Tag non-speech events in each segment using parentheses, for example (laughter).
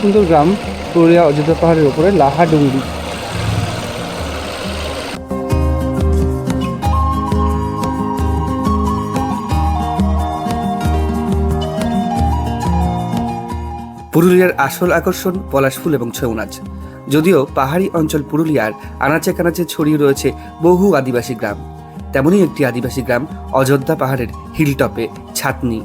সুন্দর গ্রাম, পুরুলিয়া অযোধ্যা পাহাড়ের ওপরে লাহাডুঙ্গি পুরুলিয়ার আসল আকর্ষণ পলাশ ফুল এবং ছৌ নাচ যদিও পাহাড়ি অঞ্চল পুরুলিয়ার আনাচে কানাচে ছড়িয়ে রয়েছে বহু আদিবাসী গ্রাম। তেমনই একটি আদিবাসী গ্রাম অযোধ্যা পাহাড়ের হিলটপে ছাতনি।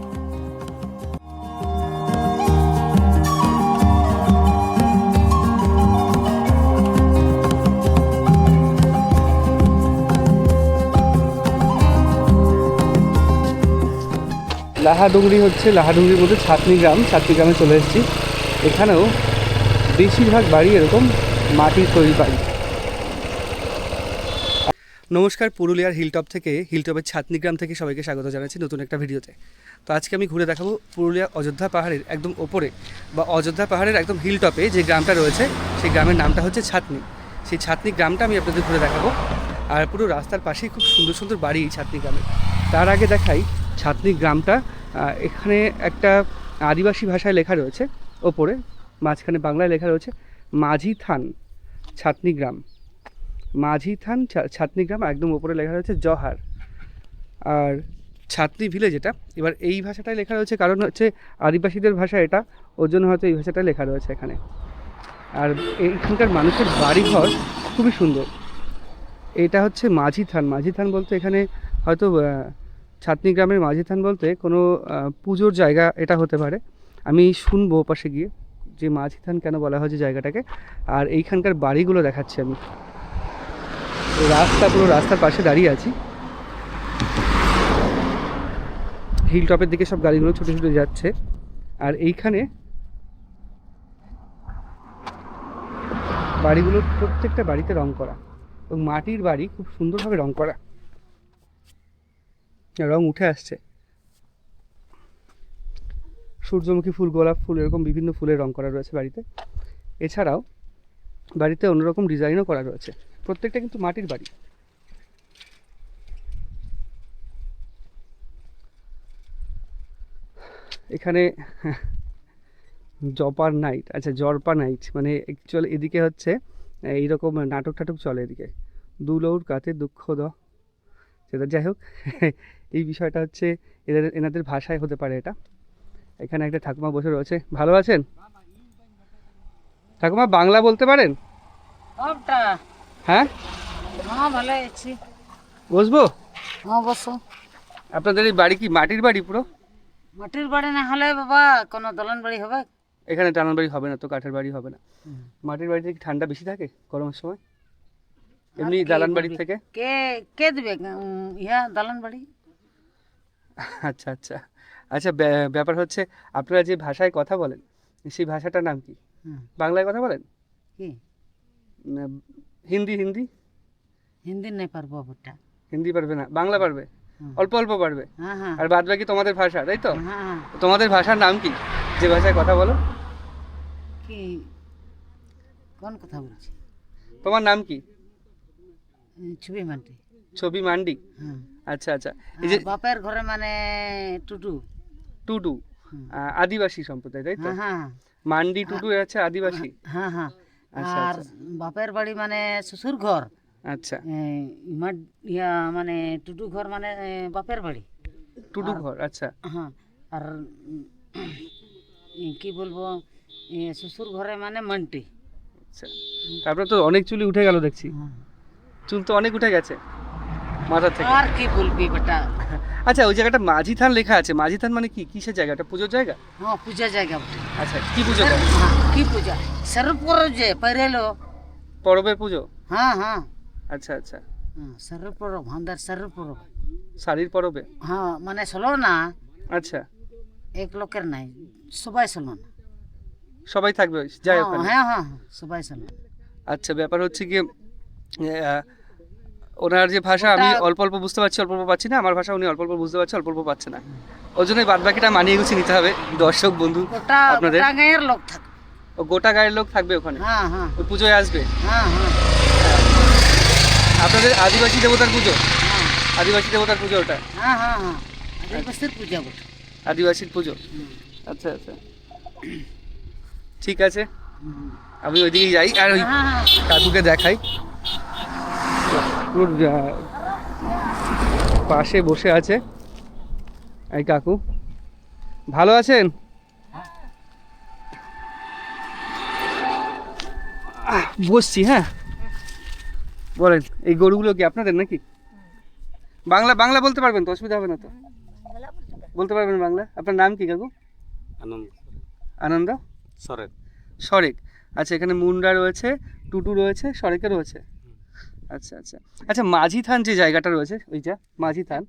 লাহাডুংরি হচ্ছে, লাহাডুংরির মধ্যে ছাতনি গ্রাম, ছাতনি গ্রামে চলে এসেছি। এখানেও বেশিরভাগ বাড়ি এরকম মাটির তৈরি বাড়ি। নমস্কার, পুরুলিয়ার হিলটপ থেকে হিলটপের ছাতনি গ্রাম থেকে সবাইকে স্বাগত জানাচ্ছি নতুন একটা ভিডিওতে। তো আজকে আমি ঘুরে দেখাবো পুরুলিয়া অযোধ্যা পাহাড়ের একদম ওপরে বা অযোধ্যা পাহাড়ের একদম হিলটপে যে গ্রামটা রয়েছে, সেই গ্রামের নামটা হচ্ছে ছাতনি। সেই ছাতনি গ্রামটা আমি আপনাদের ঘুরে দেখাবো। আর পুরো রাস্তার পাশেই খুব সুন্দর সুন্দর বাড়ি এই ছাতনি গ্রামে। তার আগে দেখাই ছাতনি গ্রামটা এখানে একটা আদিবাসী ভাষায় লেখা রয়েছে, ওপরে, মাঝখানে বাংলায় লেখা রয়েছে মাঝি থান ছাতনি গ্রাম মাঝি থান ছাতনি গ্রাম একদম ওপরে লেখা রয়েছে, জহার। আর ছাতনি ভিলেজ এটা, এবার এই ভাষাটাই লেখা রয়েছে, কারণ হচ্ছে আদিবাসীদের ভাষা এটা, ওর জন্য হয়তো এই ভাষাটা লেখা রয়েছে এখানে। আর এইখানকার মানুষের বাড়িঘর খুবই সুন্দর। এটা হচ্ছে মাঝি থান মাঝি থান বলতে এখানে হয়তো ছাতনি গ্রামের মাঝি থান বলতে কোনো পুজোর জায়গা এটা হতে পারে। আমি শুনব পাশে গিয়ে যে মাঝি থান কেন বলা হয়েছে জায়গাটাকে। আর এইখানকার বাড়িগুলো দেখাচ্ছি আমি। রাস্তা, পুরো রাস্তার পাশে দাঁড়িয়ে আছি। হিল টপের দিকে সব গাড়িগুলো ছুটে ছুটে যাচ্ছে। আর এইখানে বাড়িগুলোর প্রত্যেকটা বাড়িতে রং করা। এবং মাটির বাড়ি খুব সুন্দরভাবে রং করা। রং উঠে আসছে। সূর্যমুখী ফুল, গোলাপ ফুল, এরকম বিভিন্ন ফুলের রং করা রয়েছে বাড়িতে। এছাড়াও বাড়িতে অন্যরকম ডিজাইনও করা রয়েছে। প্রত্যেকটা কিন্তু মাটির বাড়ি। এখানে জপার নাইট আচ্ছা জরপা নাইট মানে অ্যাকচুয়ালি এদিকে হচ্ছে, এইরকম নাটক টাটক চলে এদিকে। দুলৌর কাতে দুঃখ দ সেটা যাই হোক এই বিষয়টা হচ্ছে এদের এনাদের ভাষায় হতে পারে এটা। এখানে একটা ঠাকুমা বসে রয়েছে। ভালো আছেন? ঠাকুমা বাংলা বলতে পারেন? হ্যাঁ? হ্যাঁ ভালো আছি। বসবো? হ্যাঁ বসো। আপনাদের এই বাড়ি কি মাটির বাড়ি পুরো? মাটির বাড়ি না হলে বাবা কোনো দলন বাড়ি হবে? এখানে টানার বাড়ি হবে না তো কাঠের বাড়ি হবে না। মাটির বাড়িতে কি ঠান্ডা বেশি থাকে গরমের সময়? এমনি দালান বলবি? থেকে? কে কে দিবে? ইহা দলন বাড়ি আচ্ছা আচ্ছা। আচ্ছা ব্যা- ব্যাপার হচ্ছে আপনারা যে ভাষায় কথা বলেন সেই ভাষাটার নাম কি? বাংলায় কথা বলেন? কি? হিন্দি হিন্দি? হিন্দি নেই পারব ওটা হিন্দি পারবে না বাংলা পারবে? অল্প অল্প পারবে? হ্যাঁ হ্যাঁ। আর বাদ বাকি তোমাদের ভাষা তাই তো? হ্যাঁ। তোমাদের ভাষার নাম কি? যে ভাষায় কথা বলো। কি? কোন কথা বলছি? তোমার নাম কি? ছবি মানটি ছবি মান্ডি? আচ্ছা আচ্ছা। এই যে বাপের ঘরে মানে টুটু টুডু? আদিবাসী সম্প্রদায় তাই তো? হ্যাঁ হ্যাঁ। মান্ডি টুডু আছে আদিবাসী? হ্যাঁ হ্যাঁ। আচ্ছা, আর বাপের বাড়ি মানে শ্বশুর ঘর। আচ্ছা। ইয়া মানে টুটু ঘর মানে বাপের বাড়ি। টুডু ঘর আচ্ছা। হ্যাঁ আর কি বলব? শ্বশুর ঘরে মানে মান্টি আচ্ছা। তারপরে তো অনেক চুলি উঠে গেল দেখছি। হ্যাঁ। চুল তো অনেক উঠে গেছে মাথা থেকে। আর কি বলবি বেটা? আচ্ছা ওই জায়গাটা মাঝি থান লেখা আছে। মাঝি থান মানে কি? কিসের জায়গা? ওটা পুজোর জায়গা? হ্যাঁ পূজা জায়গা আচ্ছা কি পুজো করে হ্যাঁ, কি পূজা? সরপুর যে পেরেলো পরবের পুজো? হ্যাঁ হ্যাঁ। আচ্ছা আচ্ছা। হ্যাঁ সরপুর ভান্ডার সরপুর শাড়ির পরবে? হ্যাঁ মানে চলো না? আচ্ছা। এক লোকের নাই সবাই চলো না। সবাই থাকবে যাই হ্যাঁ, ওখানে হ্যাঁ হ্যাঁ সবাই চলো আচ্ছা ব্যাপার হচ্ছে গিয়ে আহ, ওনার যে ভাষা আমি অল্প অল্প বুঝতে পারছি অল্প অল্প পাচ্ছি না। আমার ভাষা উনি অল্প অল্প বুঝতে পারছে অল্প অল্প পাচ্ছে না। ওই জন্যই বাদ বাকিটা মানিয়ে গুছিয়ে নিতে হবে দর্শক বন্ধু আপনাদের? গাঁয়ের লোক থাকে। ও গোটা গায়ের লোক থাকবে ওখানে। হ্যাঁ হ্যাঁ। ওই পুজোয় আসবে। হ্যাঁ হ্যাঁ। আপনাদের আদিবাসী দেবতার পুজো? হ্যাঁ। আদিবাসী দেবতার পুজো ওটা? হ্যাঁ হ্যাঁ হ্যাঁ। আদিবাসীর পূজা আদিবাসীর পুজো? আচ্ছা আচ্ছা। ঠিক আছে। আমি ওইদিকে যাই আর ওই হ্যাঁ হ্যাঁ। কাকুকে দেখাই। আহ, পাশে বসে আছে। এই কাকু ভালো আছেন? বসছি হ্যাঁ। বলেন এই গরুগুলো কি আপনাদের নাকি? বাংলা বাংলা বলতে পারবেন তো অসুবিধা হবে না তো? বলতে পারবেন বাংলা? আপনার নাম কি কাকু? আনন্দ। আনন্দ? সরেন সরেক। আচ্ছা এখানে মুন্ডা রয়েছে টুটু রয়েছে সরেকে রয়েছে আচ্ছা আচ্ছা। আচ্ছা মাঝি থান যে জায়গাটা রয়েছে ওইটা মাঝি থান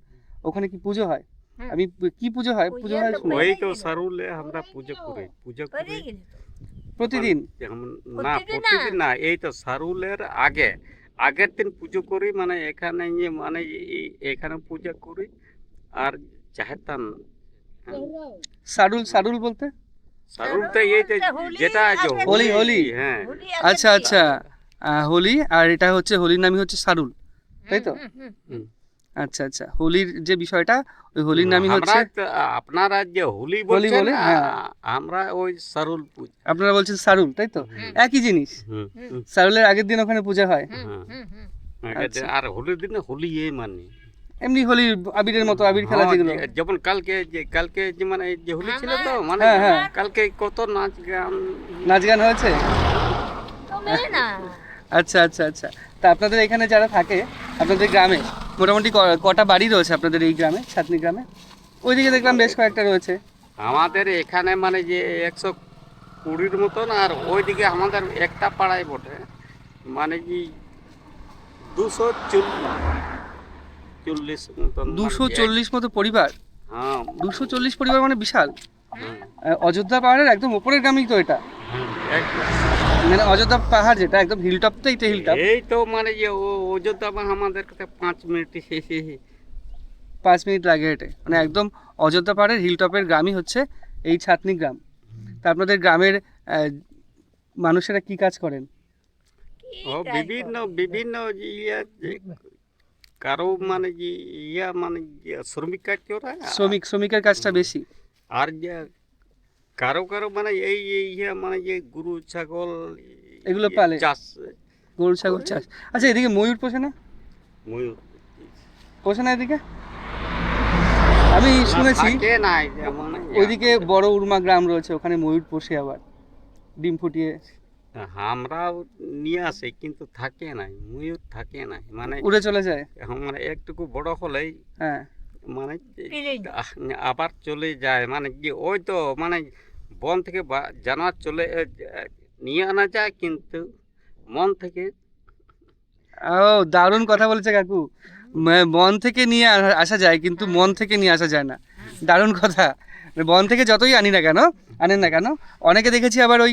ওখানে কি পুজো হয়? আমি কি পুজো হয়? পুজো হয়। ওই তো সারুলে আমরা পুজো করি পুজো করি। প্রতিদিন? না প্রতিদিন না। এই তো সারুলের আগে। আগের দিন পুজো করি মানে এখানে ইয়ে মানে এই- এখানে পূজা করি আর চাহেতাম সারুল সারুল বলতে? সারুলতে এই যে যেটা আছে হোলি, হোলি। হ্যাঁ। আচ্ছা আচ্ছা। হোলি আর এটা হচ্ছে হোলির নামই হচ্ছে সারুল তাই তো? হুম। আচ্ছা আচ্ছা হোলির যে বিষয়টা ওই হোলির নামই হচ্ছে তো- আপনারা যে হোলি হোলি বলে, হ্যাঁ। আমরা ওই সারুল পূজা। আপনারা বলছেন সারুল তাই তো? একই জিনিস। হুম, হুম, সারুলের আগের দিন ওখানে পূজা হয়। হ্যাঁ। আচ্ছা। আর হোলির দিনে হোলি এই মানে। এমনি হোলি আবিরের মতো আবির খেলা হ্যাঁ, যেগুলো। যে- যেমন কালকে যে কালকে যে মানে যে হোলি ছিল তো মানে হ্যাঁ, হ্যাঁ। কালকে কত নাচ গান নাচ গান হয়েছে? আচ্ছা আচ্ছা আচ্ছা। তা আপনাদের এখানে যারা থাকে আপনাদের গ্রামে মোটামুটি কটা বাড়ি রয়েছে আপনাদের এই গ্রামে ছাতনি গ্রামে? ওইদিকে দেখলাম বেশ কয়েকটা রয়েছে। আমাদের এখানে মানে যে একশো কুড়ির মতন আর ওইদিকে আমাদের একটা পাড়ায় বটে। মানে কি দুশো চল্লিশ মতন মানে দুশো চল্লিশ মতো পরিবার? হ্যাঁ। দুশো চল্লিশ পরিবার মানে বিশাল। অযোধ্যা পাহাড়ের একদম ওপরের গ্রামেই তো এটা। একদম। মানে অযোধ্যা পাহাড় যেটা একদম হিলটপ তো এইটা হিলটপ এই তো মানে যে অযোধ্যা বা আমাদের কাছে পাঁচ মিনিট পাঁচ মিনিট লাগে হেঁটে। মানে একদম অযোধ্যা পাহাড়ের হিলটপের গ্রামই হচ্ছে এই ছাতনি গ্রাম। তা আপনাদের গ্রামের মানুষেরা কি কাজ করেন? ও বিভিন্ন বিভিন্ন ইয়া কারও মানে যে ইয়া মানে শ্রমিক কাজ করে শ্রমিক শ্রমিকের কাজটা বেশি। আর যে কারও কারও মানে এই এই ইয়া মানে যে গরু ছাগল এগুলো পালে? চাষ। গরু ছাগল চাষ। আচ্ছা এদিকে ময়ূর পোষে না? ময়ূর। পোষে না এদিকে? আমি শুনেছি মানে ওইদিকে বড় উর্মা গ্রাম রয়েছে ওখানে ময়ূর পোষে আবার। ডিম ফুটিয়ে। আমরাও নিয়ে আসি কিন্তু থাকে নাই ময়ূর থাকে নাই মানে উড়ে চলে যায়? মানে একটুকু বড় হলেই হ্যাঁ। মানে আবার চলে যায়। মানে কি ওই তো মানে বন থেকে বা- জানোয়ার চলে নিয়ে আনা যায় কিন্তু মন থেকে ও দারুণ কথা বলেছে কাকু। ম- বন থেকে নিয়ে আসা যায় কিন্তু মন থেকে নিয়ে আসা যায় না। দারুণ কথা। বন থেকে যতই আনি না কেন আনেন না কেন অনেকে দেখেছি আবার ওই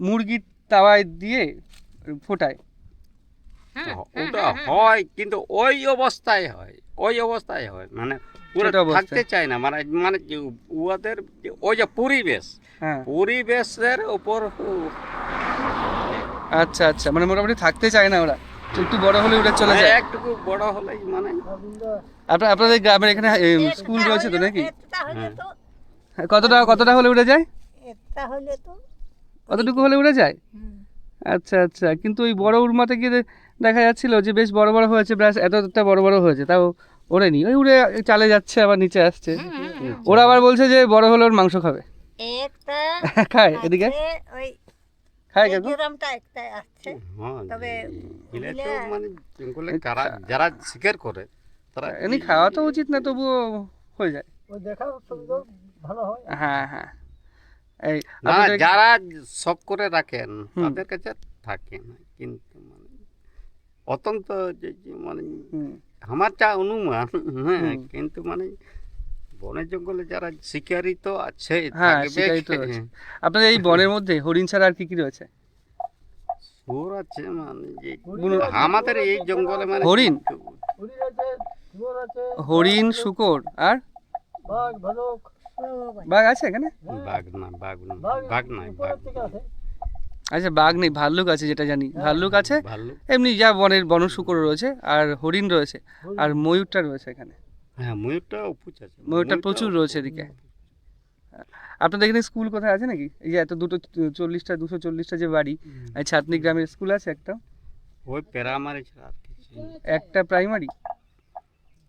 মুরগির তাওয়ায় দিয়ে ফোটায়। ওটা হয় কিন্তু ওই অবস্থায় হয় ওই অবস্থায় হয় মানে অবস্থায়। থাকতে চায় না। মানে মানে যে ওই যে পরিবেশ হ্যাঁ। পরিবেশের উপর আচ্ছা আচ্ছা মানে মোটামুটি থাকতে চায় না ওরা। একটু বড় হলে উড়ে চলে যায়। একটু বড় হলেই মানে। আপনার আপনাদের গ্রামের এখানে স্কুল রয়েছে তো নাকি? হ্যাঁ। কতটা কতটা হলে উড়ে যায়? তো কতটুকু হলে উড়ে যায়? আচ্ছা আচ্ছা কিন্তু ওই বড় উড়মাতে গিয়ে দেখা যাচ্ছিল যে বেশ বড় বড় হয়েছে ব্রাশ এতটা বড় বড় হয়েছে তাও ওড়েনি ওই উড়ে চালে যাচ্ছে আবার নিচে আসছে। ওরা আবার বলছে যে বড় হলে ওর মাংস খাবে। একটা (laughs) খায় এদিকে? ওই খায় কাকু একটা আসছে হ্যাঁ তবে মানে জঙ্গলে যারা শিকার করে তারা এমনি খাওয়া তো উচিত না তবুও হয়ে যায়। ওই দেখার সুন্দর ভালো হয়। হ্যাঁ হ্যাঁ। এই যারা সব করে রাখেন। তাদের কাছে থাকে না কিন্তু মানে অত্যন্ত যে মানে আমার যা অনুমান হ্যাঁ। কিন্তু মানে বনে জঙ্গলে যারা শিকারি তো আছে হ্যাঁ। আপনাদের এই বনের মধ্যে হরিণ ছাড়া আর কি কি রয়েছে? শুয়োর আছে মানে আমাদের এই জঙ্গলে মানে হরিণ? হরিণ শুকর আর? বাঘ আছে এখানে? বাঘ না বাঘ না বাঘ নাই বাঘ আচ্ছা বাঘ নেই ভাল্লুক আছে যেটা জানি। ভাল্লুক আছে এমনি যা বনের বন শুকর রয়েছে আর হরিণ রয়েছে আর ময়ূরটা রয়েছে এখানে। হ্যাঁ ময়ূরটা আছে। ময়ূরটা প্রচুর রয়েছে এদিকে। আপনাদের এখানে স্কুল কোথায় আছে নাকি? এই যে এত দুটো চল্লিশটা দুশো চল্লিশটা যে বাড়ি ছাতনি গ্রামের স্কুল আছে একটা? ওই। একটা প্রাইমারি?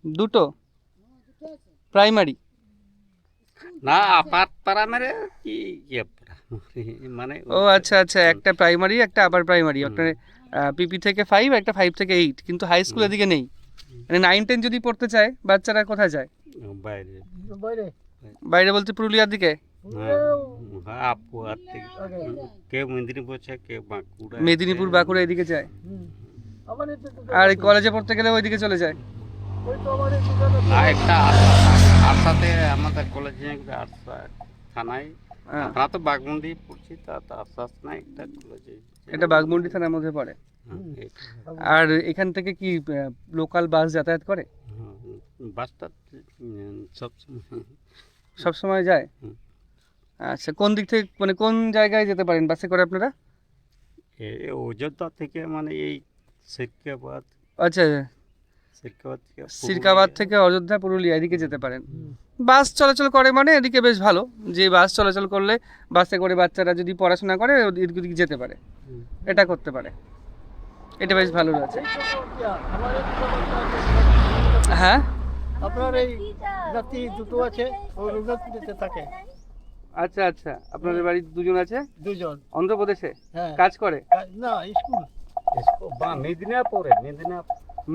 দুটো? প্রাইমারি? না আপার প্যারামারি কি ইয়ে প্রাইমারি (laughs) মানে ও আচ্ছা আচ্ছা একটা প্রাইমারি একটা আবার প্রাইমারি আপনার পিপি থেকে ফাইভ একটা ফাইভ থেকে এইট কিন্তু হাই স্কুল এদিকে নেই। মানে নাইন টেন যদি পড়তে চায় বাচ্চারা কোথায় যায়? বাইরে। বাইরে। বলতে পুরুলিয়ার দিকে? হ্যাঁ হ্যাঁ, আপু আর থেকে। কেউ মেদিনীপুর কেউ বাঁকুড়া মেদিনীপুর বাঁকুড়া এদিকে যায়? আর কলেজে পড়তে গেলে ওইদিকে চলে যায়? আর একটা আশা- আশাতে আমাদের কলেজে একটা আশা থানায় আমরা তো বাগমুন্ডি পড়ছি তা তো আশ্বাস নাই একটা কলেজে এটা বাগমুন্ডি থানার মধ্যে পড়ে। হ্যাঁ, আর এখান থেকে কি লোকাল বাস যাতায়াত করে? হ্যাঁ, বাসটা সবসময় সব সময়। যায়? হুম। আচ্ছা কোন দিক থেকে মানে কোন জায়গায় যেতে পারেন বাসে করে আপনারা? অযোধ্যা থেকে মানে এই সিরকাবাদ আচ্ছা সিরকাবাদ থেকে সিরকাবাদ থেকে অযোধ্যা পুরুলিয়া এদিকে যেতে পারেন। বাস চলাচল করে মানে এদিকে বেশ ভালো। যে বাস চলাচল করলে বাসে করে বাচ্চারা যদি পড়াশোনা করে এদিক ওদিক যেতে পারে। এটা করতে পারে। এটা বেশ ভালো রয়েছে। হ্যাঁ? আপনার এই জাতি দুটো আছে ও রঘুনাথপুরিতে থাকে। আচ্ছা আচ্ছা। আপনাদের বাড়ির দুজন আছে? দুজন। অন্ধ্রপ্রদেশে? হ্যাঁ। কাজ করে? না স্কুল। বা মেদিনীপুরে?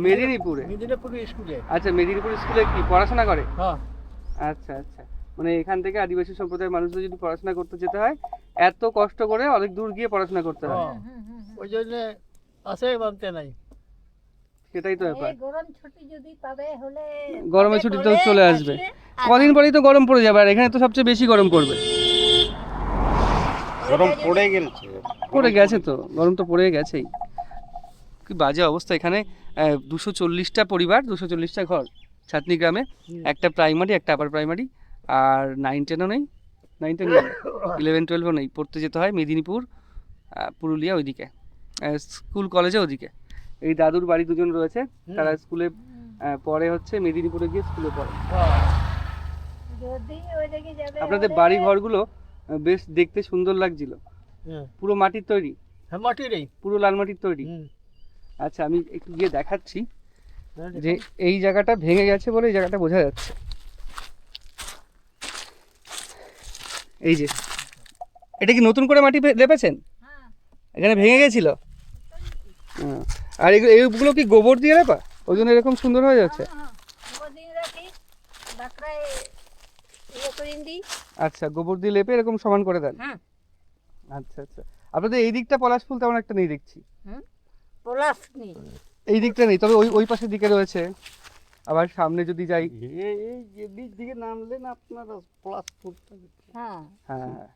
মেদিনীপুরে স্কুলে। আচ্ছা মেদিনীপুর স্কুলে কি পড়াশোনা করে? হ্যাঁ। আচ্ছা আচ্ছা। মানে এখান থেকে আদিবাসী সম্প্রদায়ের মানুষদের যদি পড়াশোনা করতে যেতে হয় এত কষ্ট করে অনেক দূর গিয়ে পড়াশোনা করতে হয়। হ্যাঁ ওই জন্য আসে মানতে নাই। সেটাই তো ব্যাপার। এই গরম ছুটি যদি পাবে হলে গরমের ছুটিতে বলে চলে আসবে কদিন পরেই তো গরম পড়ে যাবে আর এখানে তো সবচেয়ে বেশি গরম পড়বে। গরম পড়ে গেছে। পড়ে গেছে তো গরম তো পড়ে গেছেই। কি বাজে অবস্থা এখানে। দুশো চল্লিশটা পরিবার দুশো চল্লিশটা ঘর। ছাতনি গ্রামে একটা প্রাইমারি একটা আপার প্রাইমারি আর নাইন টেনও নেই। নাইন টেন ইলেভেন টুয়েলভও নেই। পড়তে যেতে হয় মেদিনীপুর পুরুলিয়া ওইদিকে স্কুল কলেজে ওদিকে এই দাদুর বাড়ি দুজন রয়েছে। তারা স্কুলে পড়ে হচ্ছে মেদিনীপুরে গিয়ে স্কুলে পড়ে। যদি ওইদিকে যাবে আপনাদের বাড়ি ঘরগুলো বেশ দেখতে সুন্দর লাগছিল। হ্যাঁ। পুরো মাটির তৈরি। হ্যাঁ মাটির পুরো লাল মাটির তৈরি। আচ্ছা আমি একটু গিয়ে দেখাচ্ছি। যে এই জায়গাটা ভেঙে গেছে বলে এই জায়গাটা বোঝা যাচ্ছে। এই যে এটা কি নতুন করে মাটি লেপেছেন? হ্যাঁ, এখানে ভেঙে গেছিল? হ্যাঁ। আর এইগুলো কি গোবর দিয়ে লেপা? ওই জন্য এরকম সুন্দর হয়ে যাচ্ছে। হ্যাঁ, হ্যাঁ, ইয়ে আচ্ছা গোবর দিয়ে লেপে এরকম সমান করে দেন? হ্যাঁ। আচ্ছা আচ্ছা। আপনাদের এই দিকটা পলাশ ফুল তেমন একটা নেই দেখছি। পলাশ নেই। এই দিকটা নেই তবে ওই ওই পাশের দিকে রয়েছে। আবার সামনে যদি যাই এই এই যে দিক দিকে নামলেন আপনার প্লাস হ্যাঁ। হ্যাঁ। হ্যাঁ।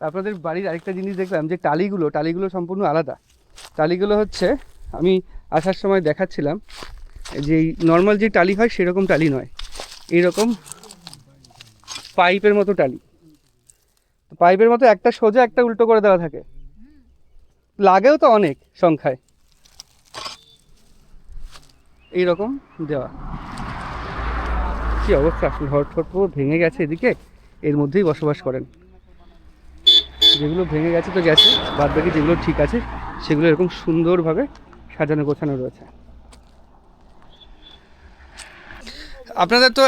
আপনাদের বাড়ির আরেকটা জিনিস দেখলাম যে টালিগুলো টালিগুলো সম্পূর্ণ আলাদা। টালিগুলো হচ্ছে আমি আসার সময় দেখাচ্ছিলাম যে এই নর্মাল যে টালি হয় সেরকম টালি নয়। এইরকম পাইপের মতো টালি। তো পাইপের মতো একটা সোজা একটা উল্টো করে দেওয়া থাকে। লাগেও তো অনেক সংখ্যায়। এইরকম দেওয়া। কি অবস্থা? ঘর ঠর পুরো ভেঙে গেছে এদিকে, এর মধ্যেই বসবাস করেন। যেগুলো ভেঙে গেছে তো গেছে, বাদ বাকি যেগুলো ঠিক আছে, সেগুলো এরকম সুন্দরভাবে সাজানো গোছানো রয়েছে। আপনাদের তো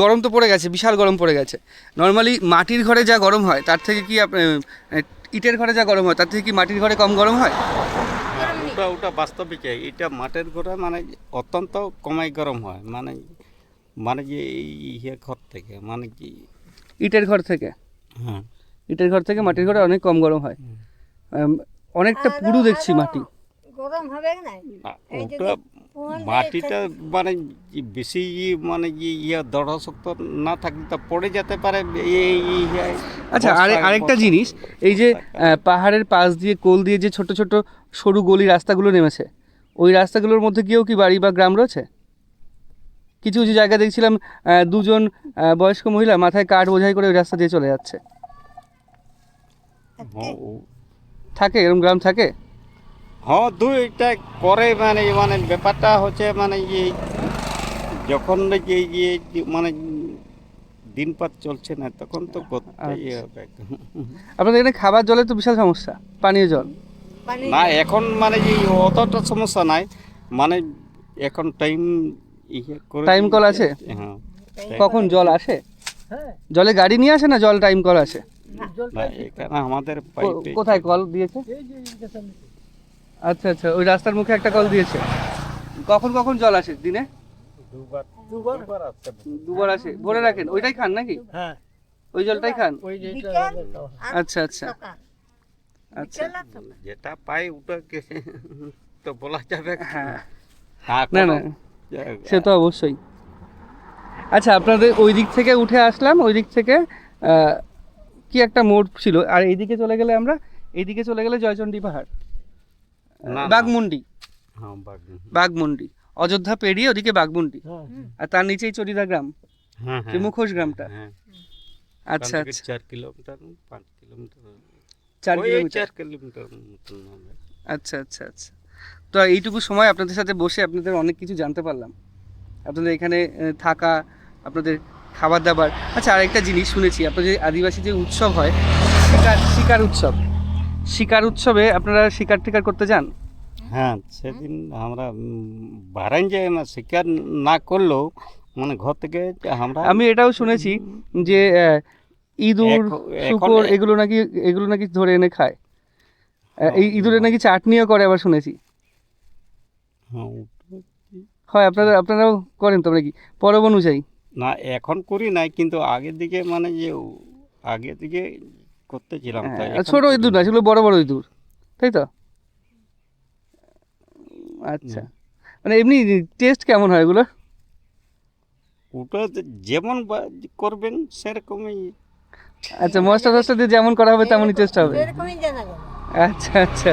গরম তো পড়ে গেছে, বিশাল গরম পড়ে গেছে। নর্মালি মাটির ঘরে যা গরম হয়, তার থেকে কি ইটের ঘরে যা গরম হয়, তার থেকে কি মাটির ঘরে কম গরম হয়? ওটা ওটা বাস্তবিক এটা মাটির ঘোড়া মানে অত্যন্ত কমাই গরম হয় মানে মানে যে এই ইয়ে ঘর থেকে মানে কি? ইটের ঘর থেকে? হ্যাঁ। ইটের ঘর থেকে মাটির ঘরে অনেক কম গরম হয়। অনেকটা পুরু দেখছি মাটি। গরম হবে না? ওটা মাটিটা মানে বেশি মানে যে ইয়ে দৃঢ়শক্ত না থাকলে তো পড়ে যেতে পারে এই আচ্ছা আরে আরেকটা জিনিস এই যে পাহাড়ের পাশ দিয়ে কোল দিয়ে যে ছোট ছোট সরু গলি রাস্তাগুলো নেমেছে ওই রাস্তাগুলোর মধ্যে গিয়েও কি বাড়ি বা গ্রাম রয়েছে? কিছু কিছু জায়গায় দেখছিলাম দুজন বয়স্ক মহিলা মাথায় কাঠ বোঝাই করে ওই রাস্তা দিয়ে চলে যাচ্ছে। থাকে এরকম গ্রাম থাকে? হ্যাঁ দুইটা করে মানে মানে ব্যাপারটা হচ্ছে মানে যে যখন যে যে মানে দিনপাত চলছে না তখন তো করতেই আচ্ছা। হবে আপনাদের এখানে খাবার জলের তো বিশাল সমস্যা পানীয় জল। না এখন মানে যে অতটা সমস্যা নাই মানে এখন টাইম ইয়ে করে Time কল আছে? হ্যাঁ। কখন জল আসে? হ্যাঁ জলে গাড়ি নিয়ে আসে না জল টাইম কল আসে? না এখানে আমাদের কোথায় কল দিয়েছে? এই যে ইরিগেশন আচ্ছা আচ্ছা ওই রাস্তার মুখে একটা কল দিয়েছে। কখন কখন জল আসে দিনে? দুবার। দুবার? আসে। ভরে রাখেন ওইটাই খান নাকি? হ্যাঁ। ওই জলটাই খান? আচ্ছা আচ্ছা। আচ্ছা। যেটা পাই ওটাকে তো বলা যাবে হ্যাঁ। হ্যাঁ, না না। সে তো অবশ্যই। আচ্ছা আপনাদের ওই দিক থেকে উঠে আসলাম। ওই দিক থেকে আহ, কি একটা মোড় ছিল। আর এইদিকে চলে গেলে আমরা এইদিকে চলে গেলে জয়চণ্ডী পাহাড়। বাঘমুন্ডি। হ্যাঁ বাঘমুন্ডি। অযোধ্যা পেরিয়ে ওদিকে বাঘমুন্ডি। হ্যাঁ আর তার নিচেই চরিদা গ্রাম। হ্যাঁ হ্যাঁ। মুখোশ গ্রামটা। হ্যাঁ। আচ্ছা আচ্ছা। চার কিলোমিটার পাঁচ কিলোমিটার। আচ্ছা আচ্ছা আচ্ছা। তো এইটুকু সময় আপনাদের সাথে বসে আপনাদের অনেক কিছু জানতে পারলাম। আপনাদের এখানে থাকা আপনাদের খাবার দাবার। আচ্ছা আরেকটা জিনিস শুনেছি। আপনাদের আদিবাসী যে উৎসব হয় শিকার শিকার উৎসব। শিকার উৎসবে আপনারা শিকার টিকার করতে যান? হ্যাঁ সেদিন আমরা বারান যে না শিকার না করলেও মানে ঘর থেকে আমরা আমি এটাও শুনেছি যে ইঁদুর শুকর এগুলো নাকি এগুলো নাকি ধরে এনে খায়। এই ইঁদুরে নাকি চাটনিও করে আবার শুনেছি। হ্যাঁ, হয় আপনারা আপনারাও করেন তো নাকি? পরব অনুযায়ী। না এখন করি নাই কিন্তু আগের দিকে মানে যে আগের দিকে করতেছিলাম হ্যাঁ, ছোট ইঁদুর না সেগুলো বড় বড় ইঁদুর তাই তো? আচ্ছা মানে এমনি টেস্ট কেমন হয় এগুলো ওটা যেমন করবেন সেরকমই। আচ্ছা মশলা টসলা দিয়ে যেমন করা হবে তেমনই টেস্ট হবে। এরকমই জানা গেল আচ্ছা আচ্ছা।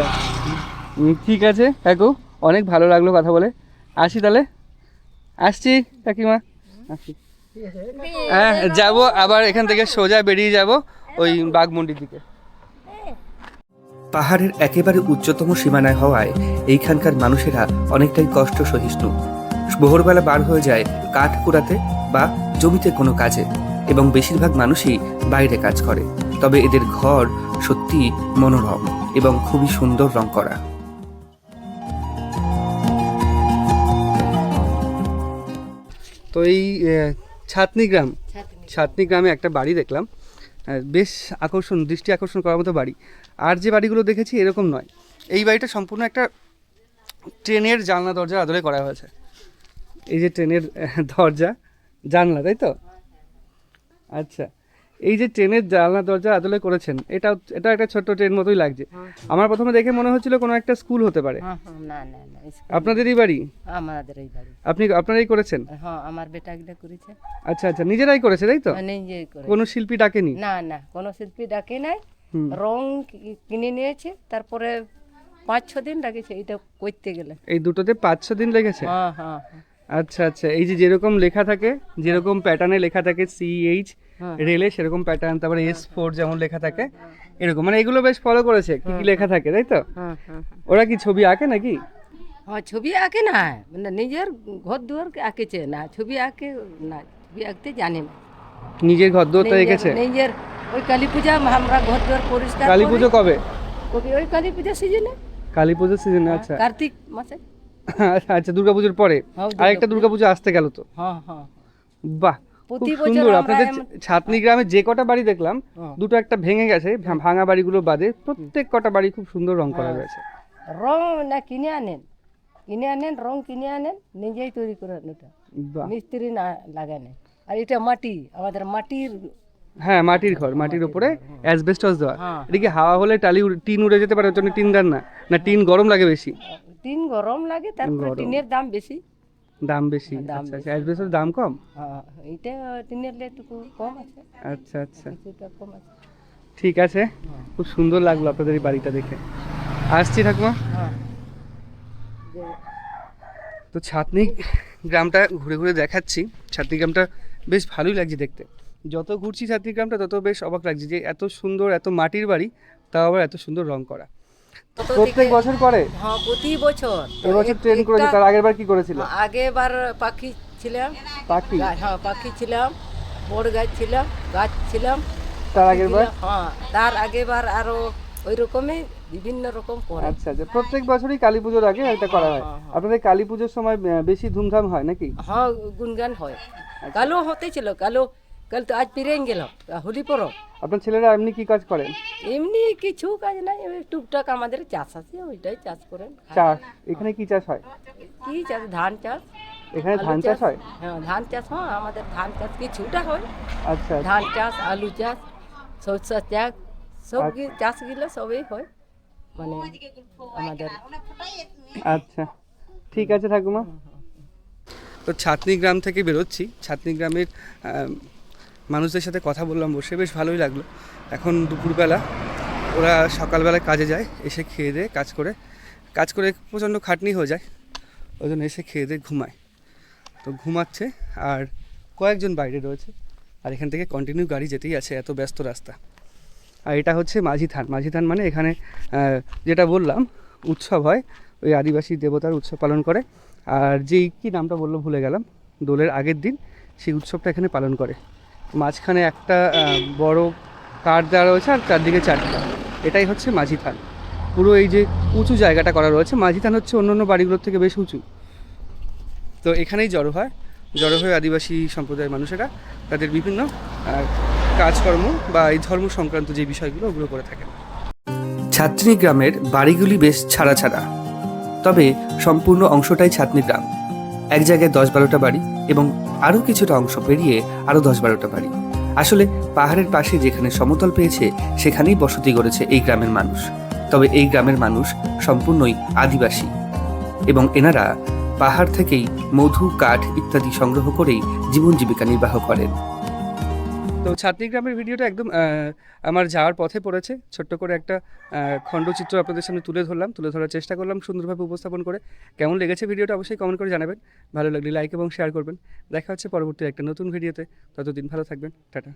ঠিক আছে কাকু অনেক ভালো লাগল কথা বলে। আসি তাহলে? আসছি কাকিমা। আসি হ্যাঁ যাব আবার এখান থেকে সোজা বেরিয়ে যাব। ওই বাঘমন্ডির দিকে। পাহাড়ের একেবারে উচ্চতম সীমানায় হওয়ায় এইখানকার মানুষেরা অনেকটাই কষ্ট সহিষ্ণু ভোরবেলা বার হয়ে যায় কাঠ কুড়াতে বা জমিতে কোনো কাজে এবং বেশিরভাগ মানুষই বাইরে কাজ করে। তবে এদের ঘর সত্যি মনোরম এবং খুবই সুন্দর রং করা। তো এই আহ, ছাতনি গ্রাম। ছাতনি গ্রামে একটা বাড়ি দেখলাম। বেশ আকর্ষণ, দৃষ্টি আকর্ষণ করার মতো বাড়ি। আর যে বাড়িগুলো দেখেছি এরকম নয়। এই বাড়িটা সম্পূর্ণ একটা ট্রেনের জানলা দরজার আদরে করা হয়েছে। এই যে ট্রেনের দরজা, জানলা, তাই তো? আচ্ছা। এই যে ট্রেনের জানলা দরজা আদলে করেছেন এটা এটা একটা ছোট্ট ট্রেন মতোই লাগছে। আমার প্রথমে দেখে মনে হচ্ছিল কোনো একটা স্কুল হতে পারে। হ্যাঁ হ্যাঁ না না না আপনাদেরই বাড়ি? আমাদের এই বাড়ি। আপনি আপনারাই করেছেন? হ্যাঁ আমার বেটা গিলা করেছে। আচ্ছা আচ্ছা নিজেরাই করেছে তাই তো? মানে নিজেই করে কোনো শিল্পী ডাকেনি? না না কোনো শিল্পী ডাকে নাই। রং কিনে নিয়েছে তারপরে পাঁচ ছ দিন লাগেছে এটা করতে গেলে। এই দুটোতে পাঁচ ছ দিন লেগেছে হ্যাঁ হ্যাঁ হ্যাঁ। আচ্ছা আচ্ছা এই যে যেরকম লেখা থাকে যেরকম প্যাটার্নে লেখা থাকে সিএইচ হ্যাঁ। রেলে সেরকম প্যাটার্ন তারপরে এস ফোর যেমন লেখা থাকে এরকম। মানে এগুলো বেশ ফলো করেছে কি কি লেখা থাকে তাই তো? হ্যাঁ হ্যাঁ ওরা কি ছবি আঁকে নাকি? হ্যাঁ ছবি আঁকে না। মানে নিজের ঘর দুয়ার আঁকেছে না ছবি আঁকে না ছবি আঁকতে জানে না। নিজের ঘর দুয়ার নিজের- রেখেছে নিজের ওই কালী পূজা আমরা ঘর দুয়ার পরিষ্কার কালী। পুজো কবে? কবি ওই কালী পূজা সিজনে কালী পুজোর সিজনে আচ্ছা। কার্তিক মাসে। আচ্ছা দুর্গাপুজোর পরে। হ্যাঁ, আরেকটা দুর্গাপুজো আসতে গেল তো। হ্যাঁ হ্যাঁ। বাহ প্রতি বছর আপনাদের ছাতনি গ্রামে যে কটা বাড়ি দেখলাম হ্যাঁ। দুটো একটা ভেঙে গেছে ভাঙা বাড়িগুলো বাদে প্রত্যেক কটা বাড়ি খুব সুন্দর রং করা রয়েছে। রং না কিনে আনেন। কিনে আনেন রং কিনে আনেন নিজেই তৈরি ওটা। মিস্ত্রি না লাগানে আর এটা মাটি আমাদের মাটির হ্যাঁ মাটির ঘর মাটির উপরে অ্যাসবেস্টস দেওয়া। হ্যাঁ। এদিকে হাওয়া হলে টালি টিন উড়ে যেতে পারে ওর জন্য টিন দেন না? না টিন গরম লাগে বেশি। টিন গরম লাগে তারপরে টিনের দাম বেশি। দাম বেশি। দাম আচ্ছা আচ্ছা দাম কম? হ্যাঁ এটা টিনের একটু কম আছে। আচ্ছা আচ্ছা। কম আছে। ঠিক আছে। খুব সুন্দর লাগল আপনাদের এই বাড়িটা দেখে। আসছি ঠাকুমা। হ্যাঁ। তো ছাতনি গ্রামটা ঘুরে ঘুরে দেখাচ্ছি। ছাতনি গ্রামটা বেশ ভালোই লাগছে দেখতে। যত ঘুরছি ছাতনি গ্রামটা তত বেশ অবাক লাগছে যে এত সুন্দর এত মাটির বাড়ি তাও আবার এত সুন্দর রং করা। প্রত্যেক বছর করে? হ্যাঁ প্রতি বছর। এবছর ট্রেন করেছে তার আগের বার কি করেছিল? আগেবার পাখি ছিলাম। পাখি? হ্যাঁ পাখি ছিলাম বড় গাছ ছিলাম গাছ ছিলাম। তার আগের বার হ্যাঁ তার আগেবার আরও ওই রকমই বিভিন্ন রকম করে। আচ্ছা আচ্ছা প্রত্যেক বছরই কালী পুজোর আগে এটা করা হয়। হ্যাঁ, হ্যাঁ। আপনাদের কালী পুজোর সময় বেশি ধুমধাম হয় নাকি? হ্যাঁ গুনগান হয়। কালো হতে ছিল কালো কাল তো আজ পেরিয়ে গেল হোলি পরব আপনার ছেলেরা এমনি কি কাজ করেন এমনি কিছু কাজ নাই ওই টুকটাক আমাদের চাষ আছে ওইটাই চাষ করেন চাষ এখানে কি চাষ হয়? কি চাষ ধান চাষ। এখানে ধান চাষ হয়? হ্যাঁ ধান চাষ হয় আমাদের ধান চাষ কিছুটা হয়। আচ্ছা। ধান চাষ আলু চাষ সরষা চাষ সব গি- চাষগুলো সবই হয় মানে আমাদের। আচ্ছা ঠিক আছে ঠাকুমা। তো ছাতনি গ্রাম থেকে বেরোচ্ছি। ছাতনি গ্রামের মানুষদের সাথে কথা বললাম বসে, বেশ ভালোই লাগল। এখন দুপুরবেলা, ওরা সকালবেলায় কাজে যায়, এসে খেয়ে দিয়ে কাজ করে কাজ করে প্রচণ্ড খাটনি হয়ে যায়, ওই জন্য এসে খেয়ে দিয়ে ঘুমায়। তো ঘুমাচ্ছে, আর কয়েকজন বাইরে রয়েছে, আর এখান থেকে কন্টিনিউ গাড়ি যেতেই আছে, এত ব্যস্ত রাস্তা। আর এটা হচ্ছে মাঝি থান মাঝি থান মানে এখানে যেটা বললাম, উৎসব হয়, ওই আদিবাসী দেবতার উৎসব পালন করে, আর যেই, কী নামটা বলল ভুলে গেলাম, দোলের আগের দিন, সেই উৎসবটা এখানে পালন করে। মাঝখানে একটা বড় কাঠ দেওয়া রয়েছে আর চারদিকে চারটা। এটাই হচ্ছে মাঝি থান। পুরো এই যে উঁচু জায়গাটা করা রয়েছে, মাঝি থান হচ্ছে অন্য অন্য বাড়িগুলোর থেকে বেশ উঁচু। তো এখানেই জড়ো হয় জড়ো হয়ে আদিবাসী সম্প্রদায়ের মানুষেরা তাদের বিভিন্ন কাজকর্ম বা এই ধর্ম সংক্রান্ত যে বিষয়গুলো ওগুলো করে থাকেন। ছাত্রী গ্রামের বাড়িগুলি বেশ ছাড়া ছাড়া। তবে সম্পূর্ণ অংশটাই ছাতনি গ্রাম। এক জায়গায় দশ বারোটা বাড়ি এবং আরও কিছুটা অংশ পেরিয়ে আরও দশ বারোটা বাড়ি। আসলে পাহাড়ের পাশে যেখানে সমতল পেয়েছে, সেখানেই বসতি গড়েছে এই গ্রামের মানুষ। তবে এই গ্রামের মানুষ সম্পূর্ণই আদিবাসী। এবং এনারা পাহাড় থেকেই মধু, কাঠ ইত্যাদি সংগ্রহ করেই জীবন জীবিকা নির্বাহ করেন। তো ছাত্রী গ্রামের ভিডিওটা একদম আমার যাওয়ার পথে পড়েছে। ছোট্ট করে একটা খণ্ডচিত্র আপনাদের সামনে তুলে ধরলাম, তুলে ধরার চেষ্টা করলাম সুন্দরভাবে উপস্থাপন করে। কেমন লেগেছে ভিডিওটা অবশ্যই কমেন্ট করে জানাবেন। ভালো লাগলে লাইক এবং শেয়ার করবেন। দেখা হচ্ছে পরবর্তী একটা নতুন ভিডিওতে। ততদিন ভালো থাকবেন। টাটা।